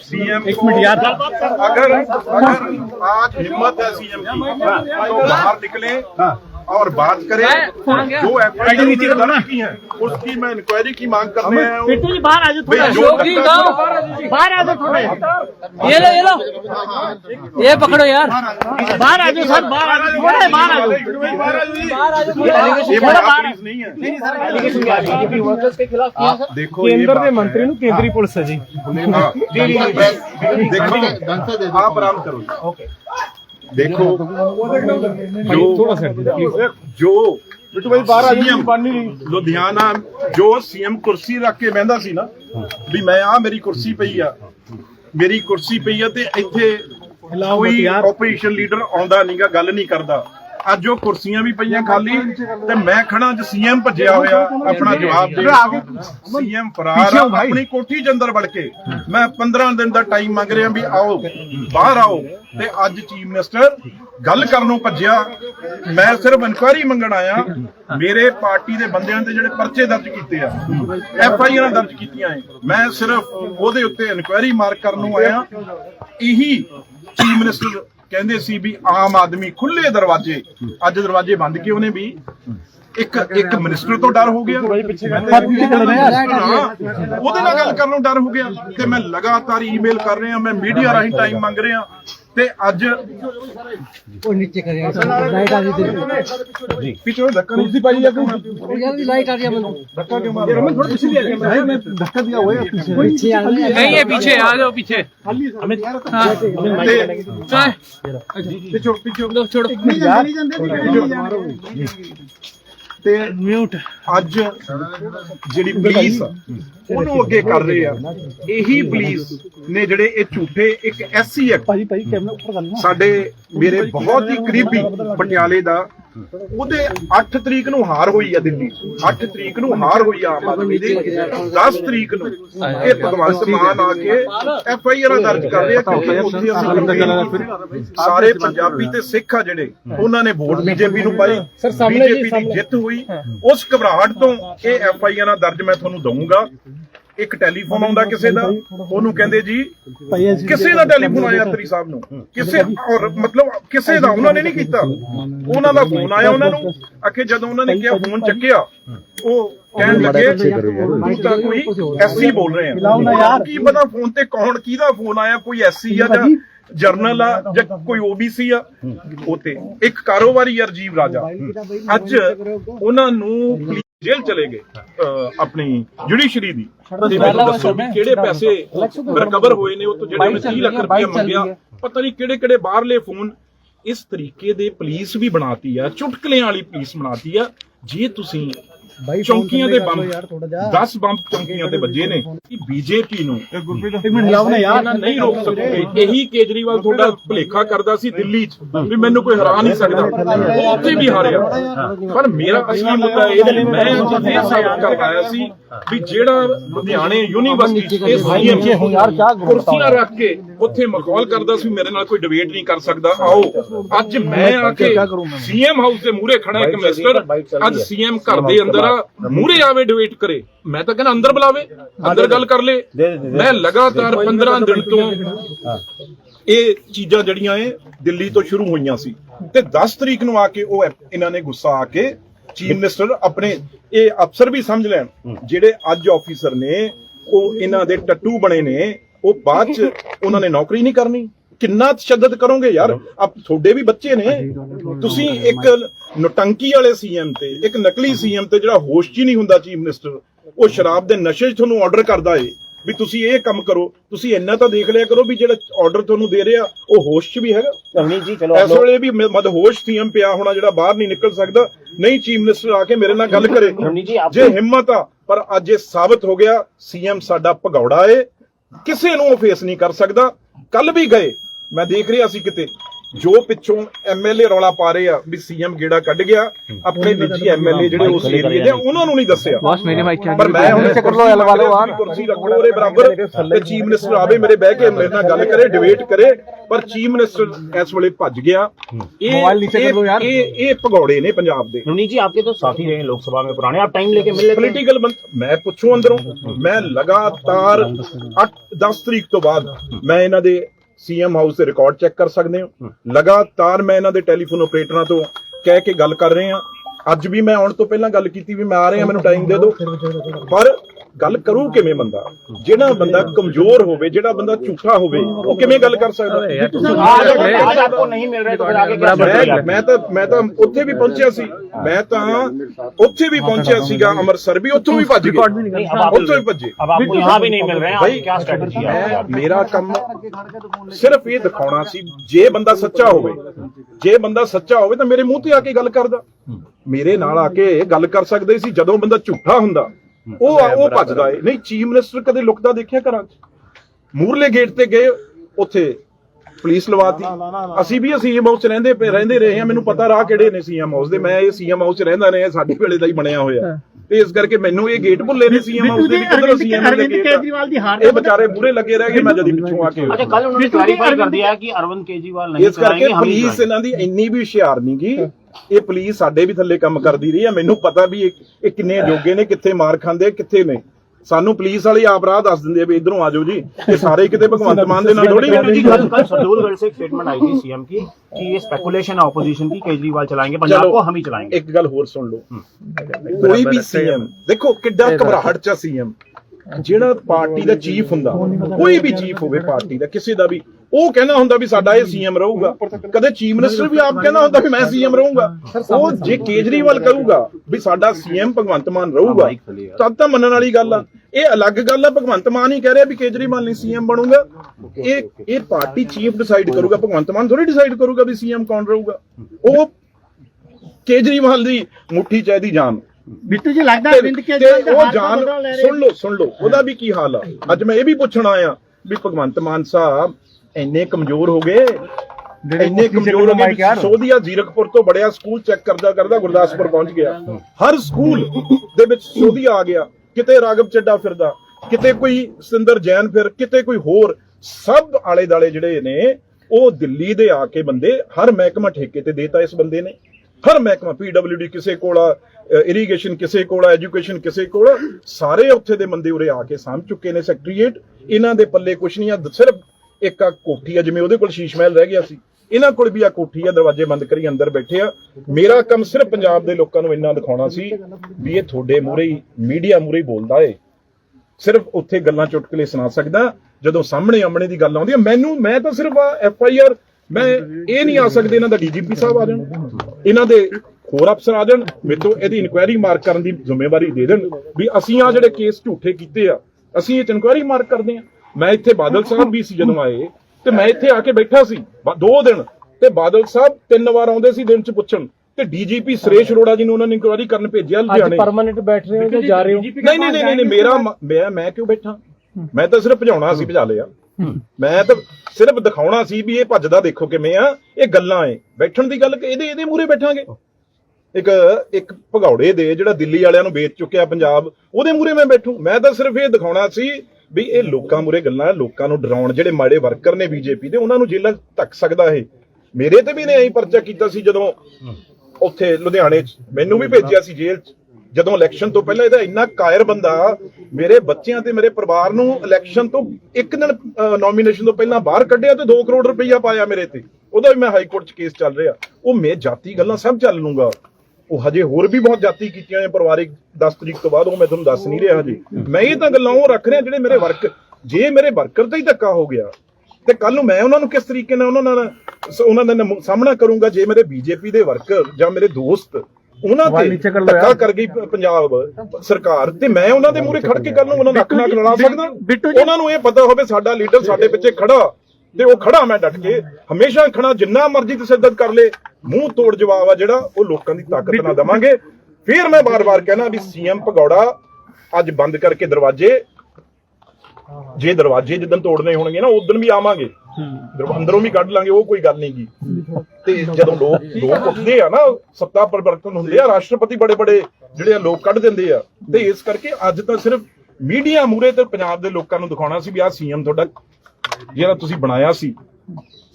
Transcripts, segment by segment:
CM एक minute यार। अगर अगर आज हिम्मत है सीएम की तो बाहर निकले और बात करें जो एफ नीचे करो ना। की है उसकी मैं इंक्वायरी की मांग करने आया हूँ बिट्टू जी बाहर आ जाओ थोड़ा भाई, जो अशोक जी लगता है- गाओ बाहर आ जाओ थोड़ा ये लो ये लो ये पकड़ो यार बाहर आ जाओ सर बाहर आ जाओ थोड़ा बाहर आ जाओ ये थोड़ा बड़ा बाहर पुलिस नहीं है आप देखो ये ਕੇਂਦਰ बात ਦੇ है। ਮੰਤਰੀ ਨੂੰ ਕੇਂਦਰੀ ਪੁਲਿਸ ਹੈ ਜੀ हाँ, देखो आप आराम करो ਦੇਖੋ ਥੋੜਾ ਸੈਟ ਜੋ ਬਿੱਟੂ ਭਾਈ ਬਾਹਰ ਆ ਜੀ ਪਾਣੀ ਲੁਧਿਆਣਾ ਜੋ ਸੀਐਮ ਕੁਰਸੀ ਰੱਖ ਕੇ ਬੈੰਦਾ ਸੀ ਨਾ ਵੀ ਮੈਂ ਆ ਮੇਰੀ ਕੁਰਸੀ ਪਈ ਆ। ਮੇਰੀ ਕੁਰਸੀ ਪਈ ਆ ਤੇ ਇੱਥੇ ਕੋਈ ਆਪੋਜੀਸ਼ਨ ਲੀਡਰ ਆਉਂਦਾ ਨਹੀਂਗਾ ਗੱਲ ਨਹੀਂ ਕਰਦਾ। ਅੱਜ ਉਹ ਕੁਰਸੀਆਂ ਵੀ ਪਈਆਂ ਖਾਲੀ ਤੇ ਮੈਂ ਖੜਾ ਜ ਸੀਐਮ ਭੱਜਿਆ ਹੋਇਆ ਆਪਣਾ ਜਵਾਬ ਦੇ ਸੀਐਮ ਫਰਾਰ ਆ, ਆਪਣੀ ਕੋਠੀ ਅੰਦਰ ਵੜ ਕੇ। ਮੈਂ 15 ਦਿਨ ਦਾ ਟਾਈਮ ਮੰਗ ਰਿਹਾ ਵੀ ਆਓ ਬਾਹਰ ਆਓ। ਤੇ ਅੱਜ ਚੀਫ ਮਿਨਿਸਟਰ ਗੱਲ ਕਰਨ ਨੂੰ ਭੱਜਿਆ। ਮੈਂ ਸਿਰਫ ਇਨਕੁਆਇਰੀ ਮੰਗਣ ਆਇਆ ਮੇਰੇ ਪਾਰਟੀ ਦੇ ਬੰਦਿਆਂ ਤੇ ਜਿਹੜੇ ਪਰਚੇ ਦਰਜ ਕੀਤੇ ਆ ਐਫ ਆਈ ਆਰ ਦਰਜ ਕੀਤੀਆਂ ਐ ਮੈਂ ਸਿਰਫ ਉਹਦੇ ਉੱਤੇ ਇਨਕੁਆਇਰੀ ਮਾਰਕ ਕਰਨ ਨੂੰ ਆਇਆ। ਇਹੀ ਚੀਫ ਮਿਨਿਸਟਰ ਕਹਿੰਦੇ ਸੀ ਵੀ ਆਮ ਆਦਮੀ ਖੁੱਲੇ ਦਰਵਾਜ਼ੇ ਅੱਜ ਦਰਵਾਜ਼ੇ ਬੰਦ ਕਿਉਂ ਨੇ ਵੀ? ਇੱਕ ਇੱਕ ਮਿਨਿਸਟਰ ਤੋਂ ਡਰ ਹੋ ਗਿਆ ਹਾਂ, ਉਹਦੇ ਨਾਲ ਗੱਲ ਕਰਨ ਨੂੰ ਡਰ ਹੋ ਗਿਆ ਤੇ ਮੈਂ ਲਗਾਤਾਰ ਈਮੇਲ ਕਰ ਰਿਹਾ ਮੈਂ ਮੀਡੀਆ ਰਾਹੀਂ ਟਾਈਮ ਮੰਗ ਰਿਹਾ ਤੇ ਅੱਜ ਉਹ ਨੀਚੇ ਕਰਿਆ ਲਾਈਟ ਆ ਗਈ ਪਿੱਛੇ ਧੱਕਾ ਨਹੀਂ ਸੀ ਪਾਈ ਜਾਂ ਉਹ ਯਾਰ ਦੀ ਲਾਈਟ ਆ ਰਹੀ ਹੈ ਮੈਨੂੰ ਧੱਕਾ ਕਿਉਂ ਮਾਰ ਰਿਹਾ ਥੋੜਾ ਪਿੱਛੇ ਲਿਆ ਗਿਆ ਮੈਂ ਧੱਕਾ ਦਿਆ ਹੋਇਆ ਪਿੱਛੇ ਪਿੱਛੇ ਆ ਗਈ नहीं ये पीछे आ जाओ पीछे ਤੇ चाय ਪਿੱਛੋਂ ਪਿੱਛੋਂ लो छोड़ो ਤੇ ਮਿਊਟ ਅੱਜ ਜਿਹੜੀ ਪੁਲਿਸ ਉਹਨੂੰ ਅੱਗੇ ਕਰ ਰਹੇ ਆ। ਇਹੀ ਪੁਲਿਸ ਨੇ ਜਿਹੜੇ ਇਹ ਝੂਠੇ ਇੱਕ ਐਸਸੀ ਐਕਟ ਸਾਡੇ ਮੇਰੇ ਬਹੁਤ ਹੀ ਕਰੀਬੀ ਪਟਿਆਲੇ ਦਾ ਉਹਦੇ 8 ਤਰੀਕ ਨੂੰ ਹਾਰ ਹੋਈ ਆ ਦਿੱਲੀ। 8 ਤਰੀਕ ਨੂੰ ਹਾਰ ਹੋਈ ਆ ਆਮ ਆਦਮੀ ਦੀ। 10 ਤਰੀਕ ਨੂੰ ਇਹ ਭਗਵੰਤ ਮਾਨ ਆ ਕੇ ਐਫ ਆਈ ਆਰ ਦਰਜ ਕਰ ਰਹੇ ਆ ਕਿਉਂਕਿ ਉੱਥੇ ਅਸੀਂ ਸਾਰੇ ਪੰਜਾਬੀ ਤੇ ਸਿੱਖ ਆ ਜਿਹੜੇ ਉਹਨਾਂ ਨੇ ਵੋਟ ਬੀਜੇਪੀ ਨੂੰ ਪਾਈ। ਬੀਜੇਪੀ ਦੀ ਜਿੱਤ ਹੋਈ। ਉਸ ਘਬਰਾਹਟ ਤੋਂ ਇਹ ਐਫ ਆਈ ਆਰ ਦਰਜ ਮੈਂ ਤੁਹਾਨੂੰ ਦਊਂਗਾ। ਇੱਕ ਟੈਲੀਫੋਨ ਆਉਂਦਾ ਕਿਸੇ ਦਾ, ਉਹਨੂੰ ਕਹਿੰਦੇ ਜੀ, ਕਿਸੇ ਦਾ ਟੈਲੀਫੋਨ ਆਇਆ ਤਰੀ ਸਾਹਿਬ ਨੂੰ। ਕਿਸੇ ਔਰ ਮਤਲਬ ਕਿਸੇ ਦਾ ਉਹਨਾਂ ਨੇ ਨਹੀਂ ਕੀਤਾ। ਉਹਨਾਂ ਦਾ ਫੋਨ ਆਇਆ ਉਹਨਾਂ ਨੂੰ, ਆਖੇ ਜਦੋਂ ਉਹਨਾਂ ਨੇ ਕਿਹਾ ਫੋਨ ਚੱਕਿਆ, ਉਹ ਕਹਿਣ ਲੱਗੇ, ਤੂੰ ਤਾਂ ਕੋਈ ਐਸਸੀ ਬੋਲ ਰਹੇ ਆ ਕੀ ਪਤਾ ਫੋਨ ਤੇ ਕੌਣ ਕਿਹਦਾ ਫੋਨ ਆਇਆ, ਕੋਈ ਐਸਸੀ ਆ ਜਾਂ ਜਰਨਲ ਆ ਜਾਂ ਕੋਈ ਓਬੀਸੀ ਆ। ਉਤੇ ਇੱਕ ਕਾਰੋਬਾਰੀ ਆ ਰਾਜੀਵ ਰਾਜਾ। ਅੱਜ ਉਹਨਾਂ ਨੂੰ ਜੇਲ੍ਹ ਚਲੇ ਗਏ ਆਪਣੀ ਜੁਡੀਸ਼ਰੀ ਦੀ। ਤੇ ਮੈਨੂੰ ਦੱਸੋ ਕਿਹੜੇ ਪੈਸੇ ਰਿਕਵਰ ਹੋਏ ਨੇ ਉਹ ਤੋਂ ਜਿਹੜੇ ਉਹਨੇ 30 ਲੱਖ ਰੁਪਏ ਮੰਗਿਆ ਪਤਾ ਨਹੀਂ ਕਿਹੜੇ ਕਿਹੜੇ ਬਾਹਰਲੇ ਫੋਨ ਇਸ ਤਰੀਕੇ ਦੇ ਪੁਲਿਸ ਵੀ ਬਣਾਤੀ ਆ ਚੁਟਕਲਿਆਂ ਵਾਲੀ ਪੁਲਿਸ ਬਣਾਤੀ ਆ। ਜੇ ਤੁਸੀਂ ਚੌਂਕੀਆਂ ਦੇ ਬੰਬ। 10 ਬੰਬ ਚੌਂਕੀਆਂ ਤੇ ਵੱਜੇ ਨੇ। ਕਿ ਬੀਜੇਪੀ ਨੂੰ। ਇੱਕ ਮਿੰਟ ਲਾਓ ਨਾ ਯਾਰ। ਇਹਨਾਂ ਨਹੀਂ ਰੋਕ ਸਕੋਗੇ ਇਹੀ ਕੇਜਰੀਵਾਲ ਤੁਹਾਡਾ ਭੁਲੇਖਾ ਕਰਦਾ ਸੀ ਦਿੱਲੀ 'ਚ ਵੀ ਮੈਨੂੰ ਕੋਈ ਹਰਾ ਨਹੀਂ ਸਕਦਾ। ਉਹ ਉੱਥੇ ਵੀ ਹਾਰਿਆ। ਪਰ ਮੇਰਾ ਅਸਲੀ ਮੁੱਦਾ ਇਹ ਨਹੀਂ ਮੈਂ ਇਹ ਸਾਬਤ ਕਰ ਸੀ ਵੀ ਜਿਹੜਾ ਲੁਧਿਆਣੇ ਯੂਨੀਵਰਸਿਟੀ ਇਹ ਸੀਐਮ ਕੁਰਸੀਆਂ ਰੱਖ ਕੇ ਉੱਥੇ ਮਖੌਲ ਕਰਦਾ ਸੀ ਮੇਰੇ ਨਾਲ ਕੋਈ ਡਿਬੇਟ ਨਹੀਂ ਕਰ ਸਕਦਾ। ਆਓ ਅੱਜ ਮੈਂ ਆ ਕੇ ਸੀਐਮ ਹਾਊਸ ਦੇ ਮੂਹਰੇ ਖੜਾ ਇੱਕ ਮਿਨਿਸਟਰ ਅੱਜ ਸੀਐਮ ਘਰ ਦੇ ਅੰਦਰ ਆ ਮੂਹਰੇ ਆਵੇ ਡਿਬੇਟ ਕਰੇ। ਮੈਂ ਤਾਂ ਕਹਿੰਦਾ ਅੰਦਰ ਬੁਲਾਵੇ ਅੰਦਰ ਗੱਲ ਕਰ ਲੇ। ਮੈਂ ਲਗਾਤਾਰ 15 ਦਿਨ ਤੋਂ ਇਹ ਚੀਜ਼ਾਂ ਜਿਹੜੀਆਂ ਇਹ ਦਿੱਲੀ ਤੋਂ ਸ਼ੁਰੂ ਹੋਈਆਂ ਸੀ। ਤੇ 10 ਤਰੀਕ ਨੂੰ ਆ ਕੇ ਉਹ ਇਹਨਾਂ ਨੇ ਗੁੱਸਾ ਆ ਕੇ ਚੀਫ ਮਿਨਿਸਟਰ ਆਪਣੇ ਇਹ ਅਫਸਰ ਵੀ ਸਮਝ ਲੈਣ ਜਿਹੜੇ ਅੱਜ ਆਫੀਸਰ ਨੇ ਉਹ ਇਹਨਾਂ ਦੇ ਟੱਟੂ ਬਣੇ ਨੇ ਉਹ ਬਾਅਦ ਚ ਉਹਨਾਂ ਨੇ ਨੌਕਰੀ ਨਹੀਂ ਕਰਨੀ। ਕਿੰਨਾ ਤਸ਼ੱਦਦ ਕਰੋਗੇ ਯਾਰ? ਆਪ ਤੁਹਾਡੇ ਵੀ ਬੱਚੇ ਨੇ। ਤੁਸੀਂ ਇੱਕ ਨਟੰਕੀ ਵਾਲੇ ਸੀਐਮ ਤੇ ਇੱਕ ਨਕਲੀ ਸੀਐਮ ਤੇ ਜਿਹੜਾ ਹੋਸ਼ ਹੀ ਨਹੀਂ ਹੁੰਦਾ ਚੀਫ ਮਿਨਿਸਟਰ ਉਹ ਸ਼ਰਾਬ ਦੇ ਨਸ਼ੇ 'ਚ ਤੁਹਾਨੂੰ ਆਰਡਰ ਕਰਦਾ ਏ। ਵੀ ਤੁਸੀਂ ਇਹ ਕੰਮ ਕਰੋ ਤੁਸੀਂ ਇੰਨਾ ਤਾਂ ਦੇਖ ਲਿਆ ਕਰੋ ਵੀ ਜਿਹੜਾ ਆਰਡਰ ਤੁਹਾਨੂੰ ਦੇ ਰਿਹਾ ਉਹ ਹੋਸ਼ 'ਚ ਵੀ ਹੈਗਾ। ਨਵਨੀਤ ਜੀ ਚਲੋ ਇਸ ਵੇਲੇ ਵੀ ਮਦਹੋਸ਼ ਸੀਐਮ ਪਿਆ ਹੋਣਾ ਜਿਹੜਾ ਬਾਹਰ ਨਹੀਂ ਨਿਕਲ ਸਕਦਾ। ਨਹੀਂ ਚੀਫ ਮਿਨਿਸਟਰ ਆ ਕੇ ਮੇਰੇ ਨਾਲ ਗੱਲ ਕਰੇ। ਜੀ, ਹਿੰਮਤ ਆ ਪਰ ਅੱਜ ਇਹ ਸਾਬਤ ਹੋ ਗਿਆ ਸੀਐਮ ਸਾਡਾ ਭਗੌੜਾ ਏ। ਕਿਸੇ ਨੂੰ ਉਹ ਫੇਸ ਨਹੀਂ ਕਰ ਸਕਦਾ। ਕੱਲ ਵੀ ਗਏ ਮੈਂ ਦੇਖ ਰਿਹਾ ਸੀ ਕਿਤੇ। ਜੋ ਪਿੱਛੋਂ ਐਮਐਲਏ ਰੌਲਾ ਪਾ ਰਹੇ ਆ ਵੀ ਸੀਐਮ ਗੇੜਾ ਕੱਢ ਗਿਆ ਆਪਣੇ ਨਿੱਜੀ ਐਮਐਲਏ ਜਿਹੜੇ ਉਸ ਏਰੀਏ ਦੇ ਉਹਨਾਂ ਨੂੰ ਨਹੀਂ ਦੱਸਿਆ। ਬਸ ਮੇਰੇ ਮਾਈਕ ਪਰ ਮੈਂ ਹੁਣ ਚੱਕਰ ਲੋ ਲਵਾ ਲਓ ਆ ਕੁਰਸੀ ਰੱਖੋ ਉਹਦੇ ਬਰਾਬਰ ਤੇ ਚੀਫ ਮਿਨਿਸਟਰ ਆਵੇ ਮੇਰੇ ਬਹਿ ਕੇ ਮੇਰੇ ਨਾਲ ਗੱਲ ਕਰੇ ਡਿਬੇਟ ਕਰੇ ਪਰ ਚੀਫ ਮਿਨਿਸਟਰ ਇਸ ਵੇਲੇ ਭੱਜ ਗਿਆ। ਇਹ ਇਹ ਇਹ ਭਗੌੜੇ ਨੇ ਪੰਜਾਬ ਦੇ। ਰਮਨੀ ਜੀ ਆਪਕੇ ਤਾਂ ਸਾਥੀ ਰਹੇ ਲੋਕ ਸਭਾ ਮੇ ਪੁਰਾਣੇ ਆਪ ਟਾਈਮ ਲੈ ਕੇ ਮਿਲ ਪੋਲੀਟੀਕਲ ਮੈਂ ਪੁੱਛੂ ਅੰਦਰੋਂ ਮੈਂ ਲਗਾਤਾਰ 8 10 ਤਰੀਕ ਤੋਂ ਬਾਅਦ ਮੈਂ ਇਹਨਾਂ ਦੇ ਸੀਐਮ ਹਾਊਸ ਦੇ ਰਿਕਾਰਡ ਚੈੱਕ ਕਰ ਸਕਦੇ ਹੋ। ਲਗਾਤਾਰ ਮੈਂ ਇਹਨਾਂ ਦੇ ਟੈਲੀਫੋਨ ਆਪਰੇਟਰਾਂ ਤੋਂ ਕਹਿ ਕੇ ਗੱਲ ਕਰ ਰਹੇ ਹਾਂ। ਅੱਜ ਵੀ ਮੈਂ ਆਉਣ ਤੋਂ ਪਹਿਲਾਂ ਗੱਲ ਕੀਤੀ ਵੀ ਮੈਂ ਆ ਰਿਹਾ ਮੈਨੂੰ ਟਾਈਮ ਦੇ ਦਿਓ। ਪਰ ਗੱਲ ਕਰੂ ਕਿਵੇਂ ਬੰਦਾ ਜਿਹੜਾ ਬੰਦਾ ਕਮਜ਼ੋਰ ਹੋਵੇ ਜਿਹੜਾ ਬੰਦਾ ਝੂਠਾ ਹੋਵੇ ਉਹ ਕਿਵੇਂ ਗੱਲ ਕਰ ਸਕਦਾ आज आज आपको नहीं मिल रहे तो फिर आगे क्या ਮੈਂ strategy ਮੈਂ ਤਾਂ ਮੈਂ ਤਾਂ ਉੱਥੇ ਵੀ ਪਹੁੰਚਿਆ ਸੀ ਮੈਂ ਤਾਂ ਉੱਥੇ ਵੀ ਪਹੁੰਚਿਆ ਸੀਗਾ ਅੰਮ੍ਰਿਤਸਰ ਵੀ ਉੱਥੋਂ ਵੀ ਭੱਜ ਗਏ नहीं, अब आप ਉੱਥੋਂ ਵੀ ਭੱਜੇ अब आपको यहाँ भी नहीं मिल रहे हैं भाई, आपकी क्या स्ट्रेटजी है ਮੈਂ ਮੇਰਾ ਕੰਮ ਸਿਰਫ ਇਹ ਦਿਖਾਉਣਾ ਸੀ ਜੇ ਬੰਦਾ ਸੱਚਾ ਹੋਵੇ ਜੇ ਬੰਦਾ ਸੱਚਾ ਹੋਵੇ ਤਾਂ ਮੇਰੇ ਮੂੰਹ ਤੇ ਆ ਕੇ ਗੱਲ ਕਰਦਾ ਮੇਰੇ ਨਾਲ ਆ ਕੇ ਗੱਲ ਕਰ ਸਕਦੇ ਸੀ ਜਦੋਂ ਬੰਦਾ ਝੂਠਾ ਹੁੰਦਾ ਉਹ ਉਹ ਭੱਜਦਾ ਏ ਨਹੀਂ ਚੀਫ ਮਿਨਿਸਟਰ ਕਦੇ ਲੁਕਦਾ ਦੇਖਿਆ ਘਰਾਂ 'ਚ ਮੂਰਲੇ ਗੇਟ ਤੇ ਗਏ ਉੱਥੇ ਪੁਲਿਸ ਲਵਾਤੀ ਅਸੀਂ ਵੀ ਸੀਐਮ ਹਾਊਸ 'ਚ ਰਹਿੰਦੇ ਪਏ ਰਹਿੰਦੇ ਰਹੇ ਹਾਂ ਮੈਨੂੰ ਪਤਾ ਰਾਹ ਕਿਹੜੇ ਨੇ ਸੀਐਮ ਹਾਊਸ ਦੇ ਮੈਂ ਇਹ ਸੀਐਮ ਹਾਊਸ 'ਚ ਰਹਿੰਦਾ ਰਿਹਾ ਸਾਡੇ ਵੇਲੇ ਦਾ ਹੀ ਬਣਿਆ ਹੋਇਆ ਤੇ ਇਸ ਕਰਕੇ ਮੈਨੂੰ ਇਹ ਗੇਟ ਭੁੱਲੇ ਨੇ ਸੀਐਮ ਹਾਊਸ ਦੇ ਵੀ ਕਿਧਰੋਂ ਸੀਐਮ ਅਰਵਿੰਦ ਕੇਜਰੀਵਾਲ ਦੀ ਹਾਰ ਇਹ ਵਿਚਾਰੇ ਮੂਰੇ ਲੱਗੇ ਰਹਿ ਗਏ ਮੈਂ ਜਦੀ ਪਿੱਛੋਂ ਆ ਕੇ अच्छा कल उन्होंने क्लैरिफाई कर दिया है कि अरविंद केजरीवाल नहीं ਇਸ ਕਰਕੇ चलाएंगे हम ही ਪੁਲਿਸ चलाएंगे। ਇਹਨਾਂ ਦੀ ਇੰਨੀ ਵੀ ਹੁਸ਼ਿਆਰ ਨਹੀਂ ਗੀ ਇਹ ਪੁਲਿਸ ਸਾਡੇ ਵੀ ਥੱਲੇ ਕੰਮ ਕਰਦੀ ਰਹੀ ਆ ਮੈਨੂੰ ਪਤਾ ਵੀ ਇਹ ਇਹ ਕਿੰਨੇ ਜੋਗੇ ਨੇ ਕਿੱਥੇ ਮਾਰ ਖਾਂਦੇ ਆ, ਕਿੱਥੇ ਨੇ ਸਾਨੂੰ ਪੁਲਿਸ ਵਾਲੇ ਆਪ ਰਾਹ ਦੱਸ ਦਿੰਦੇ ਆ ਵੀ ਇਧਰੋਂ ਆ ਜਾਓ ਜੀ ਇਹ ਸਾਰੇ ਕਿਤੇ ਭਗਵੰਤ ਮਾਨ ਦੇ ਨਾਲ ਥੋੜੀ रोनी जी कल कल सरदूलगढ़ से एक स्टेटमेंट आई थी सीएम की कि ये स्पेकुलेशन है ऑपोजिशन की केजरीवाल चलाएंगे पंजाब को हम ही चलाएंगे ਇੱਕ ਗੱਲ ਹੋਰ ਸੁਣ ਲਓ ਕੋਈ ਵੀ ਸੀਐਮ ਦੇਖੋ ਕਿੱਡਾ ਘਬਰਾਹਟ ਚ ਸੀਐਮ ਜਿਹੜਾ ਪਾਰਟੀ ਦਾ ਚੀਫ ਹੁੰਦਾ ਕੋਈ ਵੀ ਚੀਫ ਹੋਵੇ ਪਾਰਟੀ ਦਾ ਕਿਸੇ ਦਾ ਵੀ ਉਹ ਕਹਿੰਦਾ ਹੁੰਦਾ ਵੀ ਸਾਡਾ ਇਹ ਸੀਐਮ ਰਹੂਗਾ। ਕਦੇ ਚੀਫ ਮਿਨਿਸਟਰ ਵੀ ਆਪ ਕਹਿੰਦਾ ਹੁੰਦਾ ਵੀ ਮੈਂ ਸੀਐਮ ਰਹੂੰਗਾ। ਉਹ ਜੇ ਕੇਜਰੀਵਾਲ ਕਹੂਗਾ ਵੀ ਸਾਡਾ ਸੀਐਮ ਭਗਵੰਤ ਮਾਨ ਰਹੂਗਾ ਤਦ ਤਾਂ ਮੰਨਣ ਵਾਲੀ ਗੱਲ ਆ। ਇਹ ਅਲੱਗ ਗੱਲ ਆ ਭਗਵੰਤ ਮਾਨ ਹੀ ਕਹਿ ਰਿਹਾ ਵੀ ਕੇਜਰੀਵਾਲ ਨਹੀਂ ਸੀਐਮ ਬਣੂਗਾ। ਇਹ ਇਹ ਪਾਰਟੀ ਚੀਫ ਡਿਸਾਈਡ ਕਰੂਗਾ ਭਗਵੰਤ ਮਾਨ ਥੋੜੀ ਡਿਸਾਈਡ ਕਰੂਗਾ ਵੀ ਸੀਐਮ ਕੌਣ ਰਹੂਗਾ। ਉਹ ਕੇਜਰੀਵਾਲ ਦੀ ਮੁੱਠੀ ਚ ਇਹਦੀ ਜਾਨ। ਬਿੱਟੂ ਜੀ ਲੱਗਦਾ ਅਰਵਿੰਦ ਕੇਜਰੀਵਾਲ ਤੇ ਉਹ ਜਾਨ ਸੁਣ ਲਓ ਸੁਣ ਲਓ ਉਹਦਾ ਵੀ ਕੀ ਹਾਲ ਆ। ਅੱਜ ਮੈਂ ਇਹ ਵੀ ਪੁੱਛਣ ਆਇਆ ਵੀ ਭਗਵੰਤ ਮਾਨ ਸਾਹਿਬ ਇੰਨੇ ਕਮਜ਼ੋਰ ਹੋ ਗਏ ਇੰਨੇ ਕਮਜ਼ੋਰ ਹੋ ਗਏ ਸੋਧੀਆ ਜ਼ੀਰਕਪੁਰ ਤੋਂ ਬੜਿਆ ਸਕੂਲ ਚੈੱਕ ਕਰਦਾ ਕਰਦਾ ਗੁਰਦਾਸਪੁਰ ਪਹੁੰਚ ਗਿਆ। ਹਰ ਸਕੂਲ ਦੇ ਵਿੱਚ ਸੋਧੀਆ ਆ ਗਿਆ ਕਿਤੇ ਰਾਗਵ ਚੱਡਾ ਫਿਰਦਾ ਕਿਤੇ ਕੋਈ ਸਿੰਦਰ ਜੈਨ ਫਿਰ ਕਿਤੇ ਕੋਈ ਹੋਰ ਸਭ ਆਲੇ ਦਾਲੇ ਜਿਹੜੇ ਨੇ ਉਹ ਦਿੱਲੀ ਦੇ ਆ ਕੇ ਬੰਦੇ ਹਰ ਮਹਿਕਮਾ ਠੇਕੇ ਤੇ ਦੇਤਾ ਇਸ ਬੰਦੇ ਨੇ। ਹਰ ਮਹਿਕਮਾ ਪੀਡਬਲਯੂਡੀ ਕਿਸੇ ਕੋਲ ਆ ਇਰੀਗੇਸ਼ਨ ਕਿਸੇ ਕੋਲ ਆ ਐਜੂਕੇਸ਼ਨ ਕਿਸੇ ਕੋਲ ਸਾਰੇ ਉੱਥੇ ਦੇ ਬੰਦੇ ਉਰੇ ਆ ਕੇ ਸਾਂਭ ਚੁੱਕੇ ਨੇ ਸੈਕਟਰੀਏਟ ਇਹਨਾਂ ਦੇ ਪੱਲੇ ਕੁਛ ਨਹੀਂ ਆ ਸਿਰਫ ਇੱਕ ਆ ਕੋਠੀ ਆ, ਜਿਵੇਂ ਉਹਦੇ ਕੋਲ ਸ਼ੀਸ਼ ਮਹਿਲ ਰਹਿ ਗਿਆ ਸੀ। ਇਹਨਾਂ ਕੋਲ ਵੀ ਆ ਕੋਠੀ ਆ, ਦਰਵਾਜ਼ੇ ਬੰਦ ਕਰੀ, ਅੰਦਰ ਬੈਠੇ ਆ। ਮੇਰਾ ਕੰਮ ਸਿਰਫ ਪੰਜਾਬ ਦੇ ਲੋਕਾਂ ਨੂੰ ਇੰਨਾ ਦਿਖਾਉਣਾ ਸੀ ਵੀ ਇਹ ਤੁਹਾਡੇ ਮੂਹਰੇ ਹੀ, ਮੀਡੀਆ ਮੂਹਰੇ ਹੀ ਬੋਲਦਾ ਏ। ਸਿਰਫ ਉੱਥੇ ਗੱਲਾਂ ਚੁਟਕਲੇ ਸੁਣਾ ਸਕਦਾ, ਜਦੋਂ ਸਾਹਮਣੇ ਆਮਣੇ ਦੀ ਗੱਲ ਆਉਂਦੀ ਹੈ ਮੈਨੂੰ, ਮੈਂ ਤਾਂ ਸਿਰਫ ਐਫ ਆਈ ਆਰ, ਮੈਂ ਇਹ ਨਹੀਂ ਆ ਸਕਦੇ ਇਹਨਾਂ ਦਾ ਡੀਜੀਪੀ ਸਾਹਿਬ ਆ ਜਾਣ। ਇਹਨਾਂ ਦੇ ਹੋਰ ਅਫਸਰ ਆ ਜਾਣ, ਮੇਰੇ ਤੋਂ ਇਹਦੀ ਇਨਕੁਆਇਰੀ ਮਾਰਕ ਕਰਨ ਦੀ ਜ਼ਿੰਮੇਵਾਰੀ ਦੇ ਦੇਣ ਵੀ ਅਸੀਂ ਆ ਜਿਹੜੇ ਕੇਸ ਝੂਠੇ ਕੀਤੇ ਆ, ਅਸੀਂ ਇਹ ਇਨਕੁਆਇਰੀ ਮਾਰਕ ਕਰਦੇ ਆ। ਮੈਂ ਇੱਥੇ ਬਾਦਲ ਸਾਹਿਬ ਵੀ ਸੀ ਜਦੋਂ ਆਏ ਤੇ ਮੈਂ ਇੱਥੇ ਆ ਕੇ ਬੈਠਾ ਸੀ ਦੋ ਦਿਨ। ਤੇ ਬਾਦਲ ਸਾਹਿਬ ਤਿੰਨ ਵਾਰ ਆਉਂਦੇ ਸੀ ਦਿਨ ਚ ਪੁੱਛਣ। ਤੇ ਡੀਜੀਪੀ ਸੁਰੇਸ਼ ਅਰੋੜਾ ਜੀ ਨੂੰ ਉਹਨਾਂ ਨੇ ਇਨਕੁਆਇਰੀ ਕਰਨ ਭੇਜਿਆ ਅੱਜ ਲੁਧਿਆਣੇ। ਪਰਮਾਨੈਂਟ ਬੈਠ ਰਹੇ ਹੋ ਜਾਂ ਜਾ ਰਹੇ ਹੋ? ਨਹੀਂ ਨਹੀਂ ਨਹੀਂ ਮੇਰਾ ਮ- ਮੈਂ ਕਿਉਂ ਬੈਠਾ? ਮੈਂ ਤਾਂ ਸਿਰਫ ਭਜਾਉਣਾ ਸੀ ਭਜਾ ਲਿਆ। ਮੈਂ ਤਾਂ ਸਿਰਫ ਦਿਖਾਉਣਾ ਸੀ ਵੀ ਇਹ ਭੱਜਦਾ ਦੇਖੋ ਕਿਵੇਂ ਆ ਇਹ ਗੱਲਾਂ ਏ ਬੈਠਣ ਦੀ ਗੱਲ ਇਹਦੇ ਇਹਦੇ ਮੂਹਰੇ ਬੈਠਾਂਗੇ? ਇੱਕ ਇੱਕ ਭਗੌੜੇ ਦੇ ਜਿਹੜਾ ਦਿੱਲੀ ਵਾਲਿਆਂ ਨੂੰ ਵੇਚ ਚੁੱਕਿਆ ਪੰਜਾਬ ਉਹਦੇ ਮੂਹਰੇ ਮੈਂ ਬੈਠੂ। ਮੈਂ ਤਾਂ ਸਿਰਫ ਇਹ ਦਿਖਾਉਣਾ ਸੀ ਵੀ ਇਹ ਲੋਕਾਂ ਮੂਹਰੇ ਗੱਲਾਂ, ਲੋਕਾਂ ਨੂੰ ਡਰਾਉਣ ਜਿਹੜੇ ਮਾੜੇ ਵਰਕਰ ਨੇ ਬੀਜੇਪੀ ਦੇ, ਉਹਨਾਂ ਨੂੰ ਜੇਲ੍ਹਾਂ ਧੱਕ ਸਕਦਾ ਇਹ। ਮੇਰੇ ਤੇ ਵੀ ਨੇ ਐਂ ਪਰਚਾ ਕੀਤਾ ਸੀ ਜਦੋਂ ਉੱਥੇ ਲੁਧਿਆਣੇ 'ਚ, ਮੈਨੂੰ ਵੀ ਭੇਜਿਆ ਸੀ ਜੇਲ੍ਹ 'ਚ। ਜਦੋਂ ਇਲੈਕਸ਼ਨ ਤੋਂ ਪਹਿਲਾਂ ਇਹਦਾ ਇੰਨਾ ਕਾਇਰ ਬੰਦਾ, ਮੇਰੇ ਬੱਚਿਆਂ ਤੇ, ਮੇਰੇ ਪਰਿਵਾਰ ਨੂੰ ਇਲੈਕਸ਼ਨ ਤੋਂ ਇੱਕ ਦਿਨ ਨੋਮੀਨੇਸ਼ਨ ਤੋਂ ਪਹਿਲਾਂ ਬਾਹਰ ਕੱਢਿਆ ਤੇ 2 ਕਰੋੜ ਰੁਪਈਆ ਪਾਇਆ ਮੇਰੇ ਤੇ। ਉਹਦਾ ਵੀ ਮੈਂ ਹਾਈ ਕੋਰਟ 'ਚ ਕੇਸ ਚੱਲ ਰਿਹਾ। ਉਹ ਮੈਂ ਜਾਤੀ ਗੱਲਾਂ ਸਭ ਚੱਲ ਲੂੰਗਾ। ਉਹ ਹਜੇ ਹੋਰ ਵੀ ਬਹੁਤ ਜਾਤੀ ਕੀਤੀਆਂ ਨੇ ਪਰਿਵਾਰਿਕ 10 ਤਰੀਕ ਤੋਂ ਬਾਅਦ ਉਹ ਮੈਂ ਤੁਹਾਨੂੰ ਦੱਸ ਨਹੀਂ ਰਿਹਾ ਹਜੇ। ਮੈਂ ਇਹ ਤਾਂ ਗੱਲਾਂ ਉਹ ਰੱਖ ਰਿਹਾ ਜਿਹੜੇ ਮੇਰੇ ਵਰਕ ਜੇ ਮੇਰੇ ਵਰਕਰ ਤੇ ਹੀ ਧੱਕਾ ਹੋ ਗਿਆ ਤੇ ਕੱਲ ਨੂੰ ਮੈਂ ਉਹਨਾਂ ਨੂੰ ਕਿਸ ਤਰੀਕੇ ਨਾਲ ਉਹਨਾਂ ਨਾਲ ਉਹਨਾਂ ਦਾ ਸਾਹਮਣਾ ਕਰੂੰਗਾ ਜੇ ਮੇਰੇ ਬੀਜੇਪੀ ਦੇ ਵਰਕਰ ਜਾਂ ਮੇਰੇ ਦੋਸਤ ਉਹਨਾਂ ਤੇ ਧੱਕਾ ਕਰ ਗਈ ਪੰਜਾਬ ਸਰਕਾਰ ਤੇ ਮੈਂ ਉਹਨਾਂ ਦੇ ਮੂਹਰੇ ਖੜ ਕੇ ਕੱਲ ਨੂੰ ਉਹਨਾਂ ਨੂੰ ਅੱਖ ਨਾਲ ਲੜਾ ਸਕਦਾ। ਉਹਨਾਂ ਨੂੰ ਇਹ ਪਤਾ ਹੋਵੇ ਸਾਡਾ ਲੀਡਰ ਸਾਡੇ ਪਿੱਛੇ ਖੜਾ। ਤੇ ਉਹ ਖੜਾ ਮੈਂ ਡਟ ਕੇ, ਹਮੇਸ਼ਾ ਖੜਾ, ਜਿੰਨਾ ਮਰਜ਼ੀ ਤਸੱਦਦ ਕਰ ਲੇ, ਮੂੰਹ ਤੋੜ ਜਵਾਬ ਆ ਜਿਹੜਾ, ਉਹ ਲੋਕਾਂ ਦੀ ਤਾਕਤ ਨਾਲ ਦਵਾਂਗੇ। ਫਿਰ ਮੈਂ ਬਾਰ-ਬਾਰ ਕਹਿਣਾ ਵੀ ਸੀਐਮ ਭਗੌੜਾ ਅੱਜ ਬੰਦ ਕਰਕੇ ਦਰਵਾਜ਼ੇ, ਜੇ ਦਰਵਾਜ਼ੇ ਜਿੱਦਣ ਤੋੜਨੇ ਹੋਣਗੇ ਨਾ ਉਦੋਂ ਵੀ ਆਵਾਂਗੇ। ਅੰਦਰੋਂ ਵੀ ਕੱਢ ਲਾਂਗੇ, ਉਹ ਕੋਈ ਗੱਲ ਨਹੀਂ ਗੀ ਤੇ ਜਦੋਂ ਲੋਕ ਲੋਕ ਉੱਠਦੇ ਆ ਨਾ, ਸੱਤਾ ਪਰਿਵਰਤਨ ਹੁੰਦੇ ਆ, ਰਾਸ਼ਟਰਪਤੀ ਬੜੇ ਬੜੇ ਜਿਹੜੇ ਆ, ਲੋਕ ਕੱਢ ਦਿੰਦੇ ਆ। ਤੇ ਇਸ ਕਰਕੇ ਅੱਜ ਤਾਂ ਸਿਰਫ ਮੀਡੀਆ ਮੂਰੇ ਤੇ ਪੰਜਾਬ ਦੇ ਲੋਕਾਂ ਨੂੰ ਦਿਖਾਉਣਾ ਸੀ ਵੀ ਆਹ ਸੀਐਮ ਤੁਹਾਡਾ ਜਿਹੜਾ ਤੁਸੀਂ ਬਣਾਇਆ ਸੀ।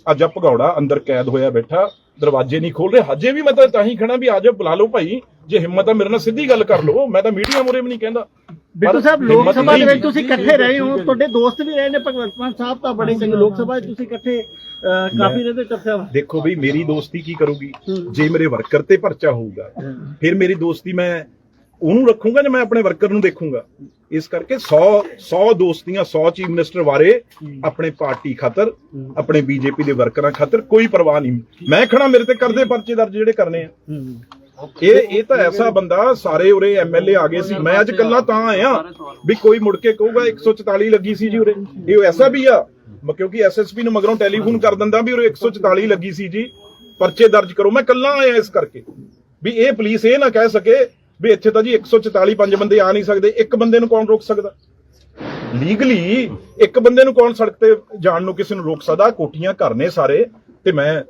ਅੱਜ ਆ ਭਗੌੜਾ ਅੰਦਰ ਕੈਦ ਹੋਇਆ ਬੈਠਾ ਦਰਵਾਜ਼ੇ ਨਹੀਂ ਖੋਲ ਰਹੇ। ਹਜੇ ਵੀ ਮੈਂ ਤਾਂ ਤਾਂ ਹੀ ਖੜਾ ਵੀ ਆ ਜਾਓ ਬੁਲਾ ਲਓ ਭਾਈ। ਜੇ ਹਿੰਮਤ ਆ ਮੇਰੇ ਨਾਲ ਸਿੱਧੀ ਗੱਲ ਕਰ ਲਓ। ਮੈਂ ਤਾਂ ਮੀਡੀਆ ਮੂਰੇ ਵੀ ਨਹੀਂ ਕਹਿੰਦਾ। ਬਿੱਟੂ ਸਾਹਿਬ ਲੋਕ ਸਭਾ ਦੇ ਵਿੱਚ ਤੁਸੀਂ ਇਕੱਠੇ ਰਹੇ ਹੋ। ਤੁਹਾਡੇ ਦੋਸਤ ਵੀ ਰਹੇ ਨੇ ਭਗਵੰਤ ਮਾਨ ਸਾਹਿਬ ਤਾਂ ਬੜੇ ਚੰਗੇ। ਲੋਕ ਸਭਾ 'ਚ ਤੁਸੀਂ ਇਕੱਠੇ ਕਾਫੀ ਰਹਿੰਦੇ ਵਾ। ਦੇਖੋ ਬਈ ਮੇਰੀ ਦੋਸਤੀ ਕੀ ਕਰੂਗੀ? ਜੇ ਮੇਰੇ ਵਰਕਰ ਤੇ ਪਰਚਾ ਹੋਊਗਾ ਫਿਰ ਮੇਰੀ ਦੋਸਤੀ ਮੈਂ ਉਹਨੂੰ ਰੱਖੂੰਗਾ ਜਾਂ ਮੈਂ ਆਪਣੇ ਵਰਕਰ ਨੂੰ ਦੇਖੂੰਗਾ? ਇਸ ਕਰਕੇ 100 100 ਦੋਸਤੀਆਂ 100 ਚੀਫ ਮਿਨਿਸਟਰ ਬਾਰੇ ਆਪਣੇ ਪਾਰਟੀ ਖਾਤਰ, ਆਪਣੇ ਬੀਜੇਪੀ ਦੇ ਵਰਕਰਾਂ ਖਾਤਰ ਕੋਈ ਪਰਵਾਹ ਨਹੀਂ। ਮੈਂ ਖੜਾ ਮੇਰੇ ਤੇ ਕਰਦੇ ਪਰਚੇ ਦਰਜ ਜਿਹੜੇ ਕਰਨੇ ਆ। ਇਹ ਇਹ ਤਾਂ ਐਸਾ ਬੰਦਾ ਸਾਰੇ ਉਰੇ ਐਮਐਲਏ ਆ ਗਏ ਸੀ। ਮੈਂ ਅੱਜ ਕੱਲਾ ਤਾਂ ਆਇਆ ਵੀ ਕੋਈ ਮੁੜ ਕੇ ਕਹੂਗਾ 144 ਲੱਗੀ ਸੀ ਜੀ ਉਰੇ। ਇਹ ਐਸਾ ਵੀ ਆ। ਮ- ਕਿਉਂਕਿ ਐਸਐਸਪੀ ਨੂੰ ਮਗਰੋਂ ਟੈਲੀਫੋਨ ਕਰ ਦਿੰਦਾ ਵੀ ਉਰੇ 144 ਲੱਗੀ ਸੀ ਜੀ। ਪਰਚੇ ਦਰਜ ਕਰੋ। ਮੈਂ ਕੱਲਾ ਆਇਆ ਇਸ ਕਰਕੇ। ਵੀ ਇਹ ਪੁਲਿਸ ਇਹ ਨਾ ਕਹਿ ਸਕੇ ਵੀ ਇੱਥੇ ਤਾਂ ਜੀ 144 ਪੰਜ ਬੰਦੇ ਆ ਨਹੀਂ ਸਕਦੇ, ਇੱਕ ਬੰਦੇ ਨੂੰ ਕੌਣ ਰੋਕ ਸਕਦਾ? ਲੀਗਲੀ ਇੱਕ ਬੰਦੇ ਨੂੰ ਕੌਣ ਸੜਕ ਤੇ ਜਾਣ ਨੂੰ ਕਿਸੇ ਨੂੰ ਰੋਕ ਸਕਦਾ? ਕੋਠੀਆਂ ਘਰ ਨੇ ਸਾਰੇ, ਤੇ ਮੈਂ